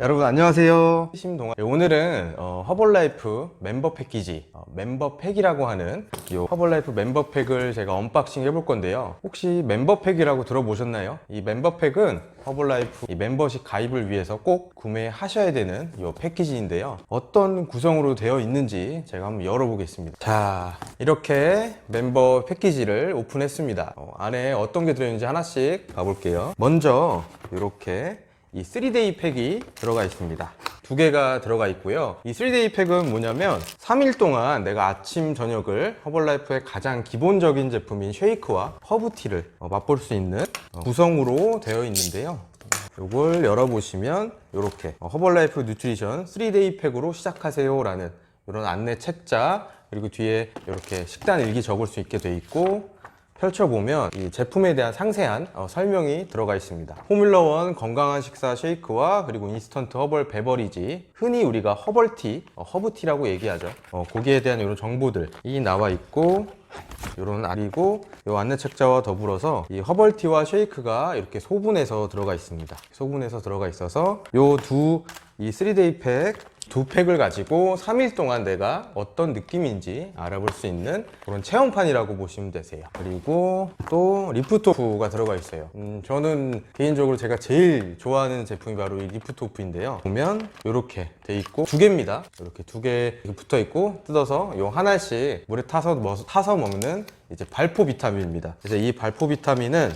여러분 안녕하세요. 심동아. 네, 오늘은 어, 허벌라이프 멤버 패키지 어, 멤버팩이라고 하는 이 허벌라이프 멤버팩을 제가 언박싱 해볼 건데요. 혹시 멤버팩이라고 들어보셨나요? 이 멤버팩은 허벌라이프 이 멤버십 가입을 위해서 꼭 구매하셔야 되는 이 패키지인데요. 어떤 구성으로 되어 있는지 제가 한번 열어보겠습니다. 자 이렇게 멤버 패키지를 오픈했습니다. 어, 안에 어떤 게 들어있는지 하나씩 봐볼게요. 먼저 이렇게 이 3데이 팩이 들어가 있습니다. 두 개가 들어가 있고요. 이 3데이 팩은 뭐냐면 3일 동안 내가 아침, 저녁을 허벌라이프의 가장 기본적인 제품인 쉐이크와 허브티를 어, 맛볼 수 있는 어, 구성으로 되어 있는데요. 이걸 열어보시면 이렇게 허벌라이프 뉴트리션 3데이 팩으로 시작하세요 라는 이런 안내 책자 그리고 뒤에 이렇게 식단 일기 적을 수 있게 돼 있고 펼쳐보면 이 제품에 대한 상세한 어, 설명이 들어가 있습니다. 포뮬러1 건강한 식사 쉐이크와 그리고 인스턴트 허벌 베버리지 흔히 우리가 허벌티, 어, 허브티라고 얘기하죠. 어, 거기에 대한 이런 정보들이 나와 있고 이런 알이고 이 안내 책자와 더불어서 이 허벌티와 쉐이크가 이렇게 소분해서 들어가 있습니다. 소분해서 들어가 있어서 이 두 이 3데이 팩 두 팩을 가지고 3일 동안 내가 어떤 느낌인지 알아볼 수 있는 그런 체험판이라고 보시면 되세요. 그리고 또 리프토프가 들어가 있어요. 음, 저는 개인적으로 제가 제일 좋아하는 제품이 바로 이 리프토프인데요. 보면 이렇게 돼 있고 두 개입니다. 이렇게 두 개 붙어 있고 뜯어서 요 하나씩 물에 타서 먹, 타서 먹는 이제 발포 비타민입니다. 그래서 이 발포 비타민은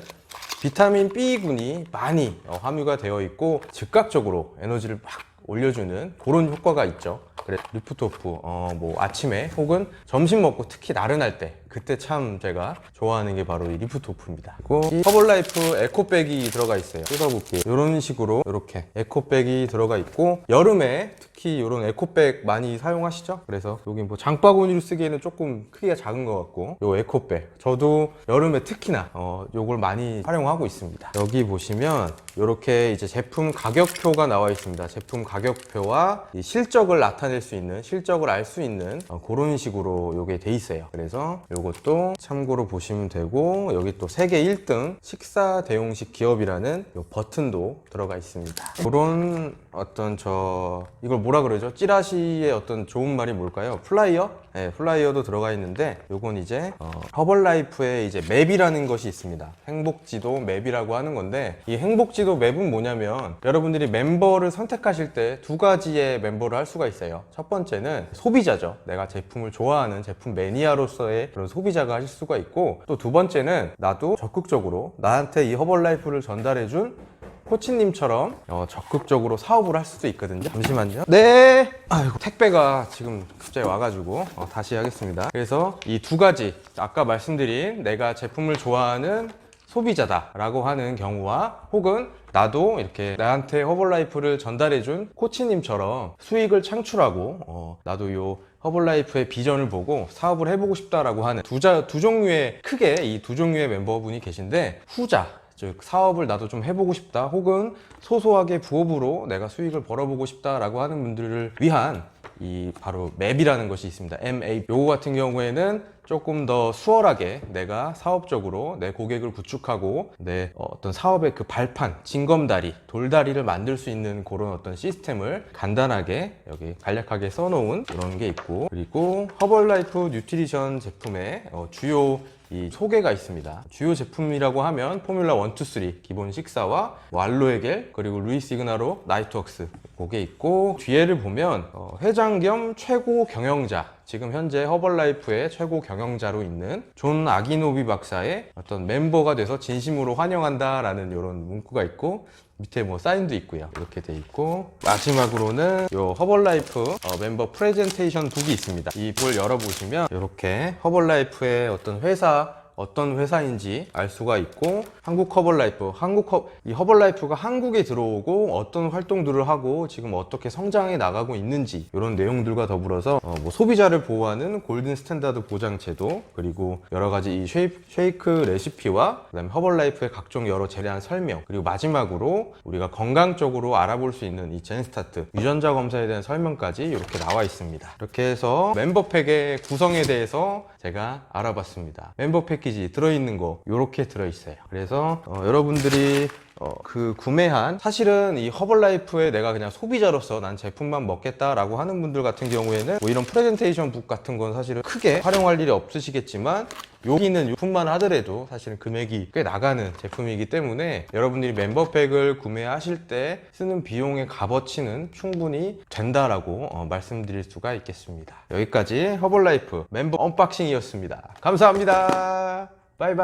비타민 B군이 많이 어, 함유가 되어 있고 즉각적으로 에너지를 막 올려주는 그런 효과가 있죠. 그래 리프토프 어 뭐 아침에 혹은 점심 먹고 특히 나른할 때 그때 참 제가 좋아하는 게 바로 이 리프토프입니다. 그리고 이 허벌라이프 에코백이 들어가 있어요. 뜯어볼게요. 이런 식으로 이렇게 에코백이 들어가 있고 여름에 특히 이런 에코백 많이 사용하시죠? 그래서 여기 뭐 장바구니로 쓰기에는 조금 크기가 작은 것 같고 요 에코백 저도 여름에 특히나 어 요걸 많이 활용하고 있습니다. 여기 보시면 이렇게 이제 제품 가격표가 나와 있습니다. 제품 가격표와 이 실적을 나타 낼수 있는 실적을 알 수 있는 어, 그런 식으로 요게 돼 있어요. 그래서 요것도 참고로 보시면 되고 여기 또 세계 1등 식사 대용식 기업이라는 요 버튼도 들어가 있습니다. 그런 어떤 저 이걸 뭐라 그러죠? 찌라시의 어떤 좋은 말이 뭘까요? 플라이어? 네, 플라이어도 들어가 있는데 요건 이제 어, 허벌라이프의 이제 맵이라는 것이 있습니다. 행복지도 맵이라고 하는 건데 이 행복지도 맵은 뭐냐면 여러분들이 멤버를 선택하실 때 두 가지의 멤버를 할 수가 있어요. 첫 번째는 소비자죠. 내가 제품을 좋아하는 제품 매니아로서의 그런 소비자가 하실 수가 있고 또 두 번째는 나도 적극적으로 나한테 이 허벌라이프를 전달해준 코치님처럼 어, 적극적으로 사업을 할 수도 있거든요. 잠시만요. 네. 아이고 택배가 지금 갑자기 와가지고 어, 다시 하겠습니다. 그래서 이 두 가지 아까 말씀드린 내가 제품을 좋아하는 소비자다라고 하는 경우와 혹은 나도 이렇게 나한테 허벌라이프를 전달해준 코치님처럼 수익을 창출하고 어, 나도 요 허벌라이프의 비전을 보고 사업을 해보고 싶다라고 하는 두, 자, 두 종류의 크게 이 두 종류의 멤버분이 계신데 후자 즉 사업을 나도 좀 해보고 싶다 혹은 소소하게 부업으로 내가 수익을 벌어보고 싶다라고 하는 분들을 위한 이 바로 맵이라는 것이 있습니다. MA 요거 같은 경우에는 조금 더 수월하게 내가 사업적으로 내 고객을 구축하고 내 어떤 사업의 그 발판, 징검다리, 돌다리를 만들 수 있는 그런 어떤 시스템을 간단하게 여기 간략하게 써놓은 그런 게 있고 그리고 허벌라이프 뉴트리션 제품의 어, 주요 이 소개가 있습니다. 주요 제품이라고 하면 포뮬라 1, 2, 3 기본 식사와 뭐 알로에겔 그리고 루이 시그나로 나이트웍스 그게 있고 뒤에를 보면 어, 회장 겸 최고 경영자 지금 현재 허벌라이프의 최고 경영자로 있는 존 아기노비 박사의 어떤 멤버가 돼서 진심으로 환영한다 라는 이런 문구가 있고 밑에 뭐 사인도 있고요. 이렇게 돼 있고 마지막으로는 요 허벌라이프 어, 멤버 프레젠테이션 북이 있습니다. 이북을 열어보시면 이렇게 허벌라이프의 어떤 회사 어떤 회사인지 알 수가 있고 한국 허벌라이프 한국 허, 이 허벌라이프가 한국에 들어오고 어떤 활동들을 하고 지금 어떻게 성장해 나가고 있는지 이런 내용들과 더불어서 어, 뭐 소비자를 보호하는 골든 스탠다드 보장 제도 그리고 여러 가지 이 쉐이크, 쉐이크 레시피와 그다음에 허벌라이프의 각종 여러 재래한 설명 그리고 마지막으로 우리가 건강적으로 알아볼 수 있는 이 젠스타트 유전자 검사에 대한 설명까지 이렇게 나와 있습니다. 이렇게 해서 멤버팩의 구성에 대해서 제가 알아봤습니다. 멤버 패키지 패키지 들어있는 거 요렇게 들어있어요. 그래서 어, 여러분들이 어, 그 구매한 사실은 이 허벌라이프에 내가 그냥 소비자로서 난 제품만 먹겠다라고 하는 분들 같은 경우에는 뭐 이런 프레젠테이션 북 같은 건 사실은 크게 활용할 일이 없으시겠지만 여기는 유품만 하더라도 사실은 금액이 꽤 나가는 제품이기 때문에 여러분들이 멤버팩을 구매하실 때 쓰는 비용의 값어치는 충분히 된다라고 어, 말씀드릴 수가 있겠습니다. 여기까지 허벌라이프 멤버 언박싱이었습니다. 감사합니다. 바이바이.